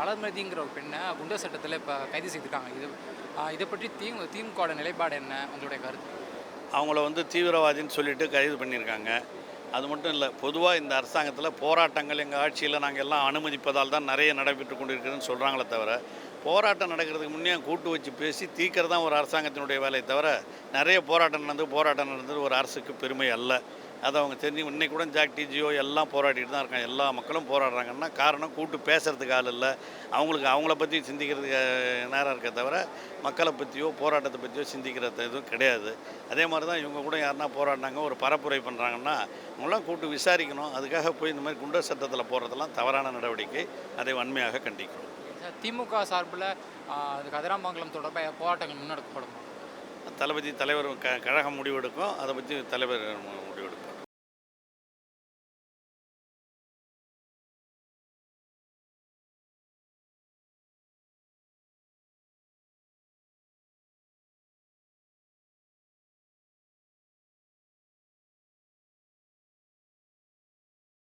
வளர்மதிங்கிற ஒரு பெண்ணை குண்டர் சட்டத்தில் இப்போ கைது செய்திருக்காங்க. இது இதை பற்றி தீ திமுகவோட நிலைப்பாடு என்ன? உங்களுடைய கருத்து. அவங்கள வந்து தீவிரவாதின்னு சொல்லிட்டு கைது பண்ணியிருக்காங்க. அது மட்டும் இல்லை பொதுவாக இந்த அரசாங்கத்தில் போராட்டங்கள் எங்கள் ஆட்சியில் நாங்கள் எல்லாம் அனுமதிப்பதால் தான் நிறைய நடைபெற்று கொண்டிருக்கிறதுன்னு சொல்கிறாங்களே தவிர போராட்டம் நடக்கிறதுக்கு முன்னே கூட்டு வச்சு பேசி தீர்க்கறது தான் ஒரு அரசாங்கத்தினுடைய வேலையை தவிர நிறைய போராட்டம் நடந்து போராட்டம் நடந்தது ஒரு அரசுக்கு பெருமை அல்ல. அதை அவங்க தெரிஞ்சு இன்னைக்கு கூட ஜாக் டிஜியோ எல்லாம் போராடிட்டு தான் இருக்காங்க. எல்லா மக்களும் போராடுறாங்கன்னா காரணம் கூட்டு பேசுறதுக்கு ஆள் இல்லை. அவங்களுக்கு அவங்கள பற்றி சிந்திக்கிறதுக்கு நேரம் இருக்க தவிர மக்களை பற்றியோ போராட்டத்தை பற்றியோ சிந்திக்கிறது எதுவும் கிடையாது. அதே மாதிரி தான் இவங்க கூட யாருன்னா போராடினாங்க ஒரு பரப்புரை பண்ணுறாங்கன்னா அவங்களாம் கூட்டு விசாரிக்கணும். அதுக்காக போய் இந்த மாதிரி குண்டர் சட்டத்தில் போடுறதெல்லாம் தவறான நடவடிக்கை. அதை வன்மையாக கண்டிக்கிறோம். சார், திமுக சார்பில் கதிராமங்கலம் தொடர்பாக போராட்டங்கள் முன்னெடுக்கப்படும்? தளபதி தலைவர் க கழகம் முடிவெடுக்கும். அதை பற்றி தலைவர்